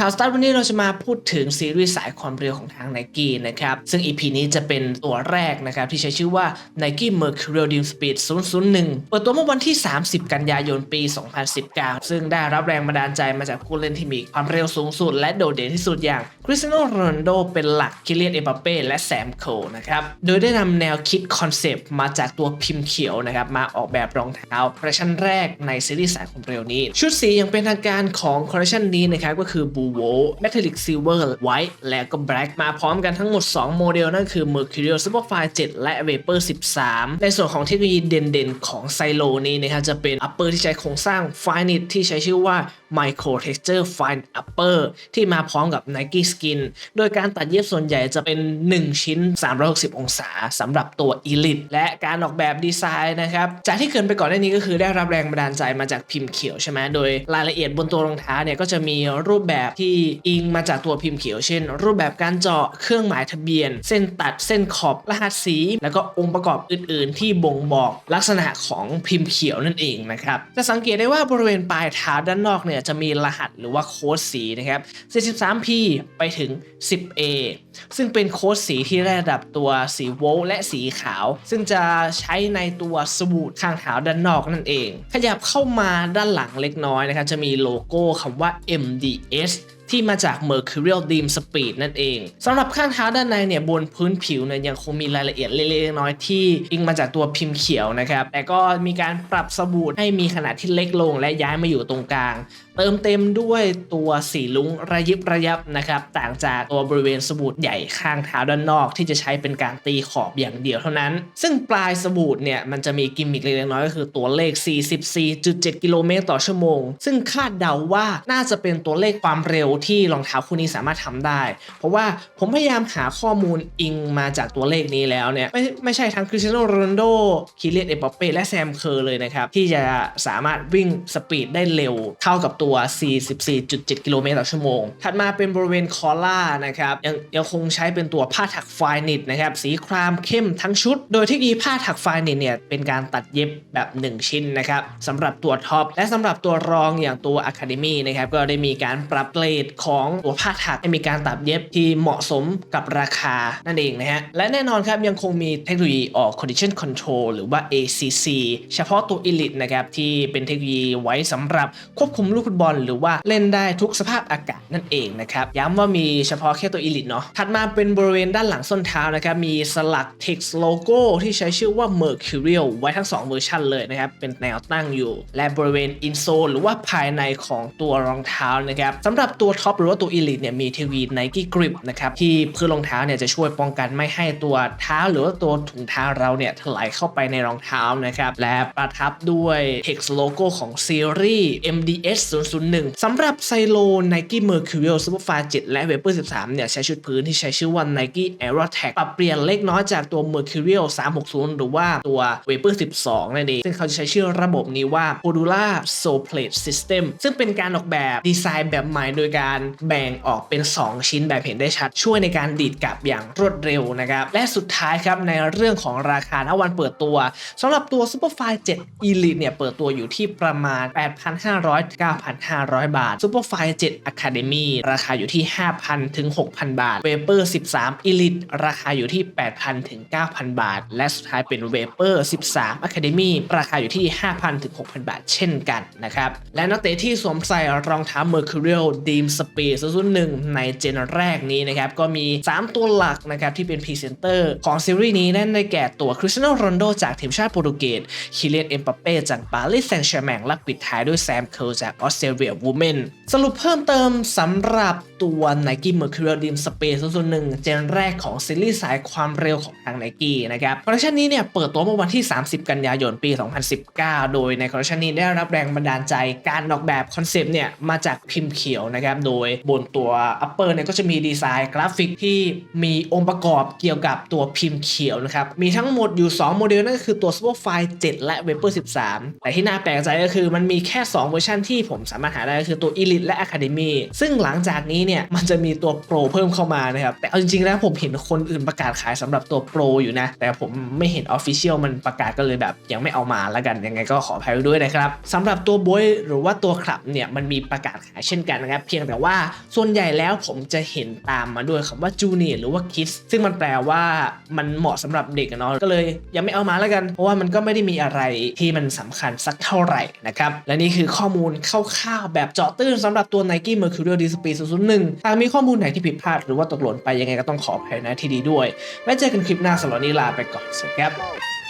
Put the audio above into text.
ข่าวสตาร์ทวันนี้เราจะมาพูดถึงซีรีส์สายความเร็วของทาง n นกี้นะครับ ซึ่ง EP นี้จะเป็นตัวแรกนะครับ ที่ใช้ชื่อว่า Nike Mercurial Dream Speed 001 เปิดตัวเมื่อวันที่ 30 กันยายนปี 2019 ซึ่งได้รับแรงบันดาลใจมาจากผู้เล่นที่มีความเร็วสูงสุด และโดดเด่นที่สุดอย่างคริสเตียโนโรนัลโดเป็นหลักคิเลียนเอมบัปเป้และแซมโคนะครับ โดยได้นำแนวคิดคอนเซปต์มาจากตัวพิมพ์เขียวนะครับมาออกแบบรองเท้าคอลเลคชันแรกในซีรีส์สายความเร็วนี้ ชุดสีอย่างเป็นทางการของคอลเลคชันนี้นะครับก็คือบูโว Metallic Silver White และก็ Black มาพร้อมกันทั้งหมด 2 โมเดลนั่นคือ Mercurial Superfly 7 และ Vapor 13 ในส่วนของเทคโนโลยีเด่นๆ ของไซโลนี้นะครับจะเป็น upper ที่ใช้โครงสร้าง Finite ที่ใช้ชื่อว่า Micro Texture Fine Upper ที่มาพร้อมกับ Nike Skin โดยการตัดเย็บส่วนใหญ่จะเป็น 1 ชิ้น 360 องศาสำหรับตัว Elite และการออกแบบดีไซน์นะครับ จากที่เกินไปก่อนหน้านี้ก็คือได้รับแรงบันดาลใจมาจากพิมพ์เขียวใช่ไหมโดยรายละเอียดบนตัวรองเท้าเนี่ยก็จะมีรูปแบบที่อิงมาจากตัวพิมพ์เขียวเช่น รูปแบบการเจาะเครื่องหมายทะเบียน เส้นตัดเส้นขอบรหัสสี แล้วก็องค์ประกอบอื่น ๆ ที่บ่งบอกลักษณะของพิมพ์เขียวนั่นเองนะครับจะสังเกตได้ว่าบริเวณปลายเท้าด้านนอกเนี่ยจะมีรหัสหรือว่าโค้ดสีนะครับ 43P ไปถึง 10A ซึ่งเป็นโค้ดสีที่ได้ระดับตัวสีโวลและสีขาว ซึ่งจะใช้ในตัวสบูดข้างเท้าด้านนอกนั่นเอง ขยับเข้ามาด้านหลังเล็กน้อยนะครับจะมีโลโก้คำว่า MDS ที่มาจาก Mercurial Dim Speed นั่นเองสำหรับข้างเท้าด้านในเนี่ยบนพื้นผิวเนี่ยยังคงมีรายละเอียดเล็กๆน้อยๆที่อิงมาจากตัวพิมพ์เขียวนะครับแต่ก็มีการปรับสบู่ให้มีขนาดที่เล็กลงและย้ายมาอยู่ตรงกลาง เติมเต็มด้วยตัวสีลุ้งระยิบระยับนะครับ ต่างจากตัวบริเวณสบูดใหญ่ข้างเท้าด้านนอก ที่จะใช้เป็นการตีขอบอย่างเดียวเท่านั้น ซึ่งปลายสบูดเนี่ยมันจะมีกิมมิคเล็กน้อยก็คือตัวเลข 44.7 กิโลเมตรต่อชั่วโมง ซึ่งคาดเดาว่าน่าจะเป็นตัวเลขความเร็วที่รองเท้าคู่นี้สามารถทำได้ เพราะว่าผมพยายามหาข้อมูลอิงมาจากตัวเลขนี้แล้วเนี่ยไม่ไม่ใช่ทั้งคริสเตียโนโรนัลโดคิเลียนเอปเป้และแซมเคอร์เลยนะครับที่จะสามารถวิ่งสปีดได้เร็วเท่ากับตัวัว 44.7 กิโลเมตรต่อชั่วโมง ถัดมาเป็นบริเวณคอล่านะครับยังยังคงใช้เป็นตัวผ้าถักไฟนิตนะครับสีครามเข้มทั้งชุด โดยเทคโนโลยีผ้าถักไฟนิตเนี่ยเป็นการตัดเย็บแบบ 1 ชิ้นนะครับสำหรับตัวท็อปและสำหรับตัวรองอย่างตัว Academy นะครับก็ได้มีการปรับเกรดของตัวผ้าถักให้มีการตัดเย็บที่เหมาะสมกับราคานั่นเองนะฮะและแน่นอนครับยังคงมีเทคโนโลยีออก condition control หรือว่า ACC เฉพาะตัว Elite นะครับที่เป็นเทคโนโลยีไว้สำหรับควบคุมลูกตบอลหรือว่าเล่นได้ทุกสภาพอากาศนั่นเองนะครับย้ำว่ามีเฉพาะแค่ตัว Elite เนาะถัดมาเป็นบริเวณด้านหลังส้นเท้านะครับมีสลัก text logo ที่ใช้ชื่อว่า Mercurial ไว้ทั้ง 2 เวอร์ชันเลยนะครับเป็นแนวตั้งอยู่ และบริเวณ insole หรือว่าภายในของตัวรองเท้านะครับสำหรับตัวท็อปหรือว่าตัว Elite เนี่ยมีเทคโนโลยี Nike Grip นะครับที่พื้นรองเท้าเนี่ยจะช่วยป้องกันไม่ให้ตัวเท้าหรือว่าตัวถุงเท้าเราเนี่ยถลายเข้าไปในรองเท้านะครับและประทับด้วย text logo ของซีรีส์ MDS 001 สำหรับไซโล Nike Mercurial Superfly 7 และ Vapor 13 เนี่ย ใช้ชุดพื้นที่ใช้ชื่อว่า Nike Aerotech ปรับเปลี่ยนเล็กน้อยจากตัว Mercurial 360 หรือว่าตัว Vapor 12 นั่นเอง ซึ่งเขาจะใช้ชื่อระบบนี้ว่า Modular Sole Plate System ซึ่งเป็นการออกแบบดีไซน์แบบใหม่โดยการแบ่งออกเป็น 2 ชิ้นแบบเห็นได้ชัด ช่วยในการดีดกลับอย่างรวดเร็วนะครับ และสุดท้ายครับ ในเรื่องของราคาณวันเปิดตัวสำหรับตัว Superfly 7 Elite เนี่ยเปิดตัวอยู่ที่ประมาณ 8,500 9,500 บาท Superfly 7 Academy ราคาอยู่ที่ 5,000 ถึง 6,000 บาท Vapor 13 Elite ราคาอยู่ที่ 8,000 ถึง 9,000 บาท และสุดท้ายเป็น Vapor 13 Academy ราคาอยู่ที่ 5,000 ถึง 6,000 บาท เช่นกันนะครับ และนักเตะที่สวมใส่รองเท้า Mercurial Dream Speed 001ในเจนแรกนี้นะครับ ก็มี 3 ตัวหลักนะครับที่เป็นพรีเซนเตอร์ของซีรีส์นี้นั่นได้แก่ตัวคริสเตียโนโรนโดจากทีมชาติโปรตุเกสคิเลียนเอ็มบัปเป้จากปารีสแซงต์แชร์แมงและปิดท้ายด้วยแซมเคิลจากออสเตรเลียวูแมนสรุปเพิ่มเติมสำหรับตัว Nike Mercurial Dream Space 001เจนแรกของซีรีส์สายความเร็วของทาง Nike นะครับคอลเลคชันนี้เนี่ยเปิดตัวเมื่อวันที่ 30 กันยายนปี 2019 โดยในคอลเลคชันนี้ได้รับแรงบันดาลใจการออกแบบคอนเซปต์เนี่ยมาจากพิมพ์เขียวนะครับโดยบนตัว upper เนี่ยก็จะมีดีไซน์กราฟิกที่มีองค์ประกอบเกี่ยวกับตัวพิมพ์เขียวนะครับมีทั้งหมดอยู่ 2 โมเดลนั่นก็คือตัว Superfly 7 และ Vapor 13 แต่ที่น่าแปลกใจก็คือมันมีแค่ 2 เวอร์ชันที่ผมสามารถหาได้ก็คือตัว Elite และ Academy ซึ่งหลังจากนี้เนี่ยมันจะมีตัว Pro เพิ่มเข้ามานะครับแต่เอาจริงๆแล้วผมเห็นคนอื่นประกาศขายสำหรับตัว Pro อยู่นะ แต่ผมไม่เห็น Official มันประกาศก็เลยแบบ ยังไม่เอามาล้วกันยังไงก็ขออภัยด้วยนะครับสำหรับตัวบอยหรือว่าตัวคลับเนี่ยมันมีประกาศขายเช่นกันนะครับเพียงแต่ว่าส่วนใหญ่แล้วผมจะเห็นตามมาด้วยคำว่าจูเนียหรือว่าคิดซึ่งมันแปลว่ามันเหมาะสำหรับเด็กเนาะก็เลยยังไม่เอามาล้วกัน เพราะว่ามันก็ไม่ได้มีอะไรที่มันสำคัญสักเท่าไหร่นะครับและนี่คือข้อมูลคร่าวๆแบบเจาะตื้นสำหรับตัว Nike Mercurial Display 001หากมีข้อมูลไหนที่ผิดพลาดหรือว่าตกหล่นไปยังไงก็ต้องขออภัยนะที่ดีด้วย ไว้เจอกันคลิปหน้าสำหรับวันนี้ลาไปก่อนสวัสดีครับ